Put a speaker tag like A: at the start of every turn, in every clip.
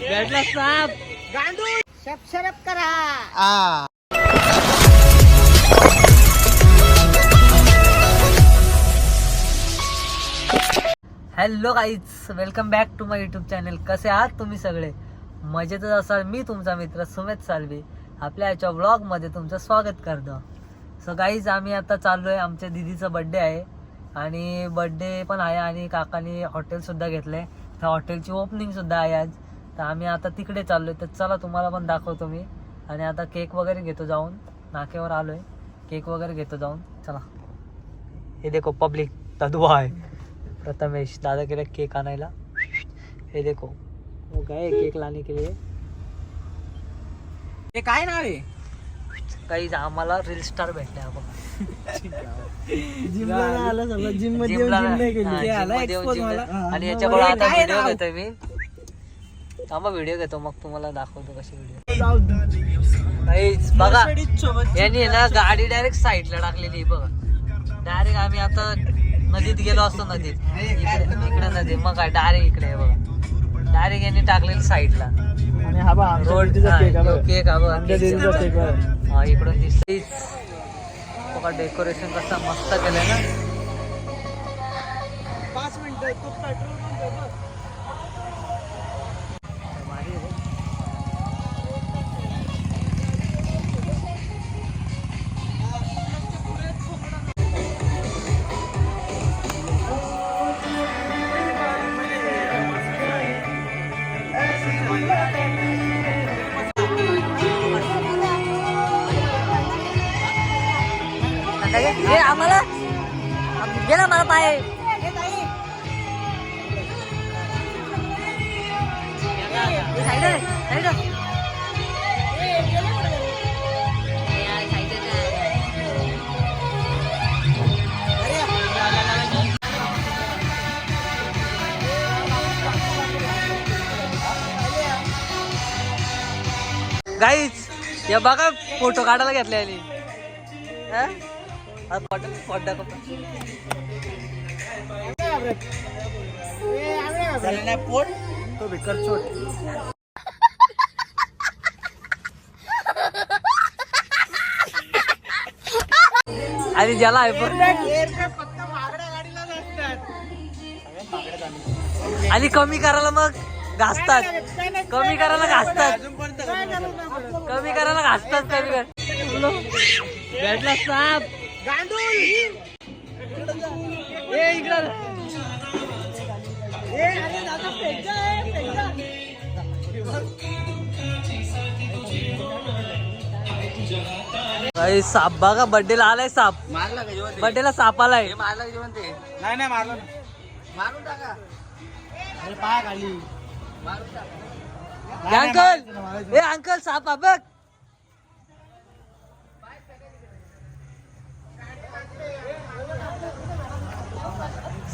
A: भेटला साप.
B: शप करा
A: hello guys welcome back to my YouTube channel कसे आहात तुम्ही सगळे? मजेतच असाल मी तुमचा मित्र सुमेध सालवी. आपल्या याच्या व्लॉगमध्ये तुमचं स्वागत करतो. सो गाईज आम्ही आता चाललो आहे आमच्या दिदीचा बड्डे आहे. आणि बड्डे पण आहे आणि काकाने हॉटेलसुद्धा घेतलं आहे त्या हॉटेलची ओपनिंगसुद्धा आहे आज. तर आम्ही आता तिकडे चाललो आहे तर चला तुम्हाला पण दाखवतो मी. आणि आता केक वगैरे घेतो जाऊन. नाक्यावर आलो आहे केक वगैरे घेतो जाऊन. चला. हे देखो पब्लिक तदवा आहे प्रथमेश दादा के केक आणायला. हे देखो. हो काय केक लाने के लिए
B: हे काय नाव आहे?
A: काही आम्हाला रील स्टार भेटले आपण
B: जिमला
A: आणि
B: हे
A: आता व्हिडिओ? घेतोय मी. थांबा व्हिडिओ घेतो. मग तुम्हाला दाखवतो कशी व्हिडिओ. बघा यांनी ना गाडी डायरेक्ट साईडला टाकलेली बघा. डायरेक्ट आम्ही आता नदीत गेलो असतो नदीत. इकडे नदी. मग काय डायरेक्ट इकडे बघा. डायरेक्ट यांनी टाकलेली साईडला
B: आणि हा बा
A: रोड. केक हा. हा इकडून दिसते बघा डेकोरेशन कसं मस्त केलंय ना
B: पाच मिनिटं
A: साईड साईड गाईच या बघा फोटो काढायला घेतले आणि? हा, फोटो फोटो दाखव.
B: झालं नाही पोट तो भिकर चोट
A: आणि ज्याला आयफोन आणि कमी करायला मग घासतात. कमी करायला घासतात. कमी करायला घासतात कमी कर. भेटला साप. इकडं. अरे साप बघा बर्थडेला आलाय साप.
B: मारला का जेवण
A: बर्थडेला साप आलाय.
B: मारला का जेवण ते नाही नाही मारलं मारून टाका. अरे पाय खाली. मारून टाका.
A: अंकल ए अंकल साप हा बघ.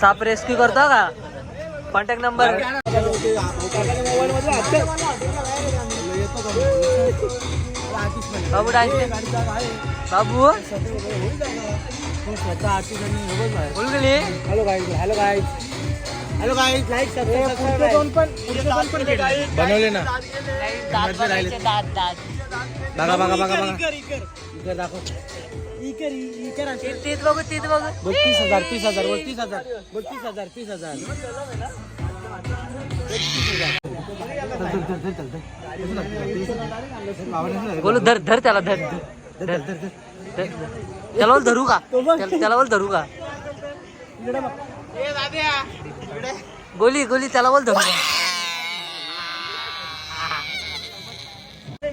A: साप रेस्क्यू करतो का? कॉन्टॅक्ट नंबर बाबू? डायस बाबू बोल गेली
B: hello guys hello guys hello guys like दोन पण पण बनवले ना.
A: दात दात
B: बघा बघा बघा बघा. इकर दाखव. इकर इकर
A: तीच बघू तीच बघू.
B: बोल तीस हजार तीस हजार बोल तीस हजार बोल तीस हजार. तीस हजार
A: बोलू धर धर त्याला धर धर त्याला धरू का? त्याला धरू का? गोली गोली त्याला बोल धरू का?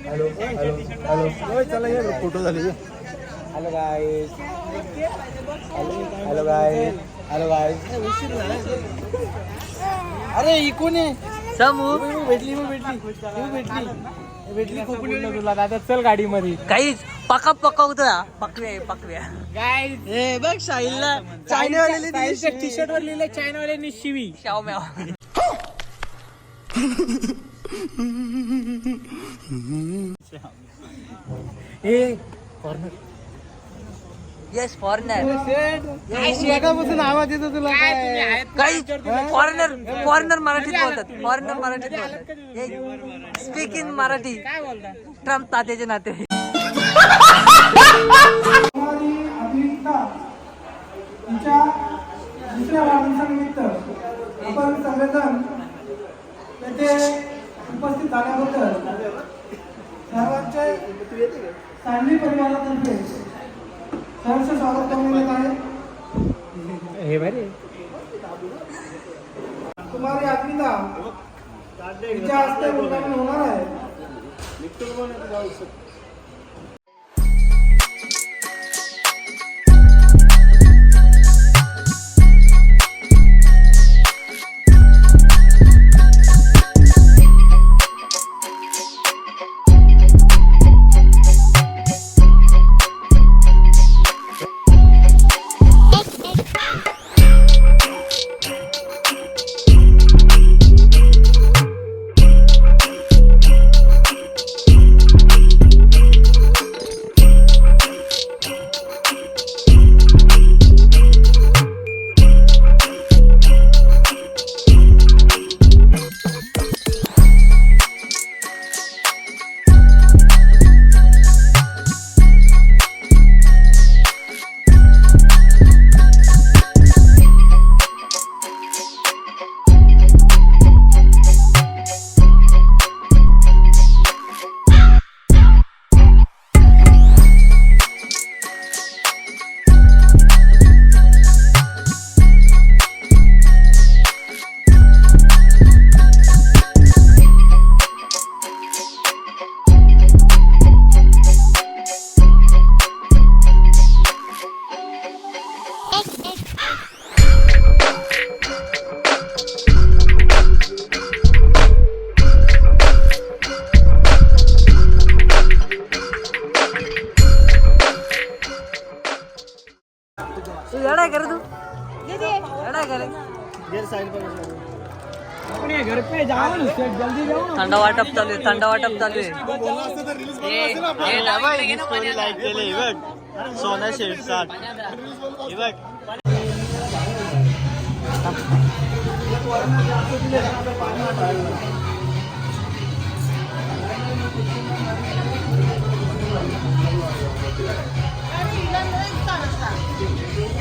B: हॅलो हॅलो चला फोटो झाले हॅलो. गाय हॅलो गाय अरे इकून ये
A: समू.
B: मी भेटली मी भेटली मी भेटली. भेटली खूप तुला. दादा चल गाडी मध्ये
A: काहीच. पका पका होता पकव्या पकव्या.
B: गाईज हे बघ साहिलला चायनावाले टी शर्ट वर लिहिलं चायनावाल्यांनी शिवी.
A: शाव म्याव
B: ए कॉर्नर
A: येस फॉरेनर
B: आवाज येतो तुला काय
A: काही फॉरेनर फॉरेनर मराठीत बोलतात. फॉरेनर मराठीत बोलतात. Speak in Marathi. ट्रम्प तात्याचे नाते.
C: कुमारी अभिनेता तिच्या दुसऱ्या तिच्या हस्ते उद्घाटन होणार आहे
A: तू थंड वाटप चालू आहे थंड वाटप चालू आहे.
B: सोना शेठ साठ बघ.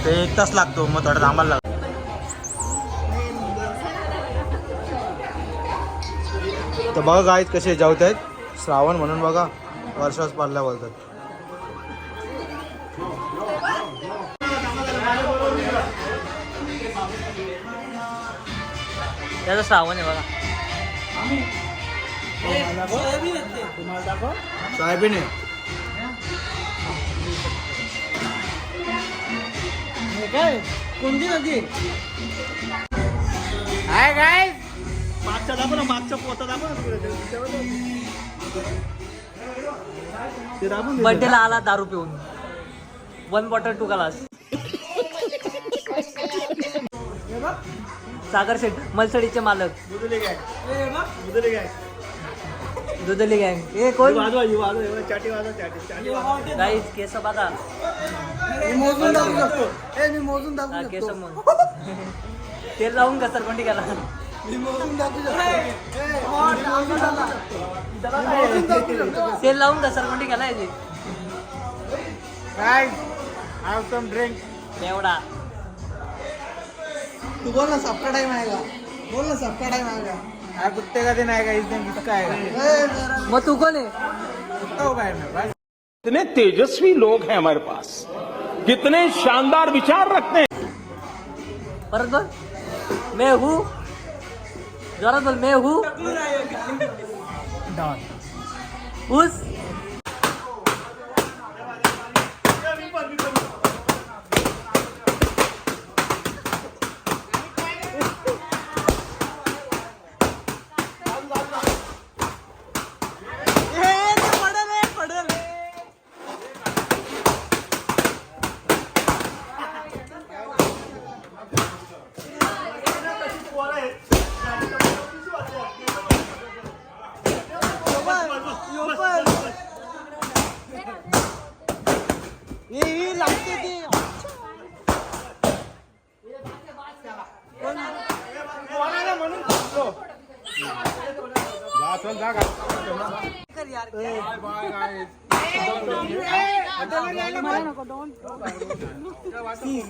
B: ते एक तास लागतो मग थोडा थांबायला लागतो. तर बघा गाईत कसे जेवत आहेत. श्रावण म्हणून बघा वर्षास पाडल्या बोलतात.
A: त्याचं श्रावण आहे बघा.
B: सोयाबीन आहे.
C: काय? कोणती नदी?
B: हाय काय मागच्या दाखव ना मागच्या पोता दाखव ना तिकडे. ते.
A: बर्थडेला आला दारू पिऊन. One bottle two glass Sagar Seth मलसडीचे मालक.
B: काय
A: दुधली गँग. ए कोण. गाईज केस बघा.
C: मी मोजून दाखवू शकतो. ए मी मोजून दाखवू
A: केस मग तेल लावून का सरपंटी गेला तेल लावून का सरपंटी गेला याची.
B: Guys, have some drink.
A: एवढा.
C: तू बोल ना सबका टाइम आएगा. बोल ना सबका टाइम आएगा.
B: हा कुत्ते का दिन आएगा इस दिन किसका
A: मग तू कोण आहे?
B: है
D: कितने तेजस्वी लोग हैं हमारे पास। कितने शानदार विचार रखते हैं।
A: परत बोल. मैं हूँ जोरात बोल मैं हूँ। उस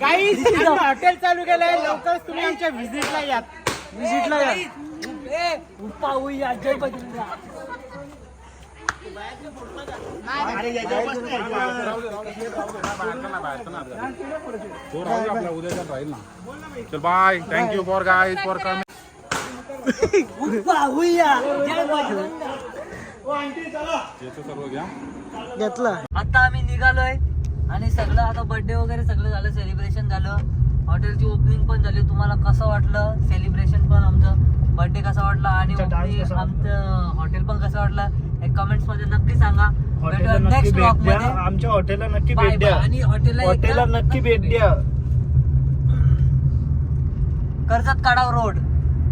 B: Guys, आम्ही हॉटेल चालू केलंय. लवकरच तुम्ही आमच्या व्हिजिटला या
A: विजिटला या पाहूया जय बजरंगा
E: चल bye thank you for guys for coming
A: पाहूया जय बजरंगा
E: सर्व घ्या
A: घेतलं. आता आम्ही निघालोय आणि सगळं आता बर्थडे वगैरे सगळं झालं सेलिब्रेशन झालं. हॉटेलची ओपनिंग पण झाली. तुम्हाला कसं वाटलं? सेलिब्रेशन पण आमचं. बर्थडे कसा वाटला? आणि आमचं हॉटेल पण कसं वाटलं? एक कमेंट्समध्ये नक्की सांगा. नेक्स्ट ब्लॉगमध्ये
C: आमच्या हॉटेलला नक्की भेट द्या.
A: आणि
C: हॉटेलला
A: एकदा
C: नक्की भेट द्या.
A: कर्जत काढाव रोड.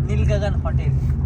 A: नीलगगन हॉटेल